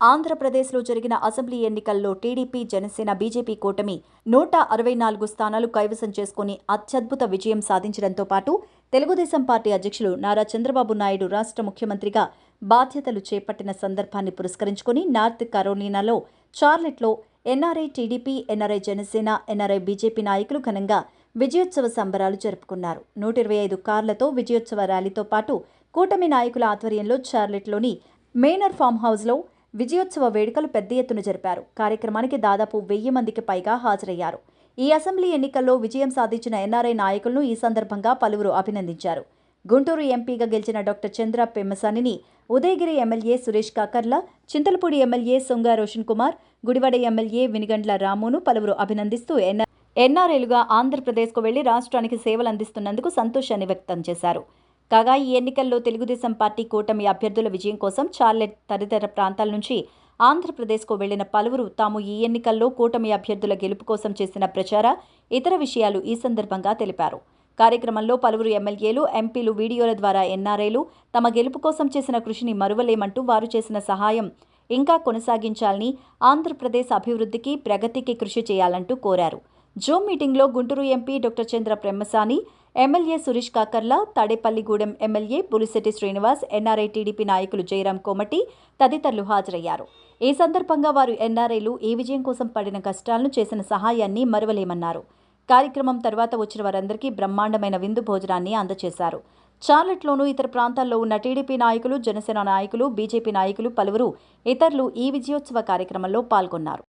ఆంధ్రప్రదేశ్లో జరిగిన అసెంబ్లీ ఎన్నికల్లో టీడీపీ జనసేన బీజేపీ కూటమి నూట అరవై నాలుగు స్థానాలు కైవసం చేసుకుని అత్యద్భుత విజయం సాధించడంతో పాటు తెలుగుదేశం పార్టీ అధ్యక్షులు నారా చంద్రబాబు నాయుడు రాష్ట్ర ముఖ్యమంత్రిగా బాధ్యతలు చేపట్టిన సందర్భాన్ని పురస్కరించుకుని నార్త్ కరోలినాలో చార్లెట్లో NRI TDP NRI Janasena NRI BJP నాయకులు ఘనంగా విజయోత్సవ సంబరాలు జరుపుకున్నారు. నూట ఇరవై ఐదు కార్లతో విజయోత్సవ ర్యాలీతో పాటు కూటమి నాయకుల ఆధ్వర్యంలో చార్లెట్లోని మేనర్ ఫామ్ హౌస్లో విజయోత్సవ వేడుకలు పెద్ద ఎత్తున జరిపారు. కార్యక్రమానికి దాదాపు వెయ్యి మందికి పైగా హాజరయ్యారు. ఈ అసెంబ్లీ ఎన్నికల్లో విజయం సాధించిన ఎన్ఆర్ఐ నాయకులను ఈ సందర్భంగా పలువురు అభినందించారు. గుంటూరు ఎంపీగా గెలిచిన doctor Chandra పెమ్మసానిని Udayagiri MLA Suresh Kakarla Chintalapudi MLA Songa Roshan Kumar Gudivada MLA Vinigandla రామును పలువురు అభినందిస్తూ ఎన్ఆర్ఐలుగా ఆంధ్రప్రదేశ్కు వెళ్ళి రాష్ట్రానికి సేవలు అందిస్తున్నందుకు సంతోషాన్ని వ్యక్తం చేశారు. కాగా ఈ ఎన్నికల్లో తెలుగుదేశం పార్టీ కూటమి అభ్యర్థుల విజయం కోసం చార్లెట్ తదితర ప్రాంతాల నుంచి ఆంధ్రప్రదేశ్కు వెళ్ళిన పలువురు తాము ఈ ఎన్నికల్లో కూటమి అభ్యర్థుల గెలుపు కోసం చేసిన ప్రచార ఇతర విషయాలు ఈ సందర్భంగా తెలిపారు. కార్యక్రమంలో పలువురు ఎమ్మెల్యేలు ఎంపీలు వీడియోల ద్వారా ఎన్ఆర్ఐలు తమ గెలుపు కోసం చేసిన కృషిని మరువలేమంటూ వారు చేసిన సహాయం ఇంకా కొనసాగించాలని ఆంధ్రప్రదేశ్ అభివృద్ధికి ప్రగతికి కృషి చేయాలంటూ కోరారు. జూమ్ మీటింగ్లో Guntur MP doctor Chandra Brahmasani MLA Suresh Kakarla Tadepalligudem MLA Pulisetti Srinivas NRI TDP నాయకులు జయరాం కోమటి తదితరులు హాజరయ్యారు. ఈ సందర్భంగా వారు ఎన్ఆర్ఐలు ఈ విజయం కోసం పడిన కష్టాలను చేసిన సహాయాన్ని మరువలేమన్నారు. కార్యక్రమం తర్వాత వచ్చిన వారందరికీ బ్రహ్మాండమైన విందు భోజనాన్ని అందజేశారు చార్లెట్లోనూ ఇతర ప్రాంతాల్లో ఉన్న టీడీపీ నాయకులు జనసేన నాయకులు బీజేపీ నాయకులు పలువురు ఇతరులు ఈ విజయోత్సవ కార్యక్రమంలో పాల్గొన్నారు.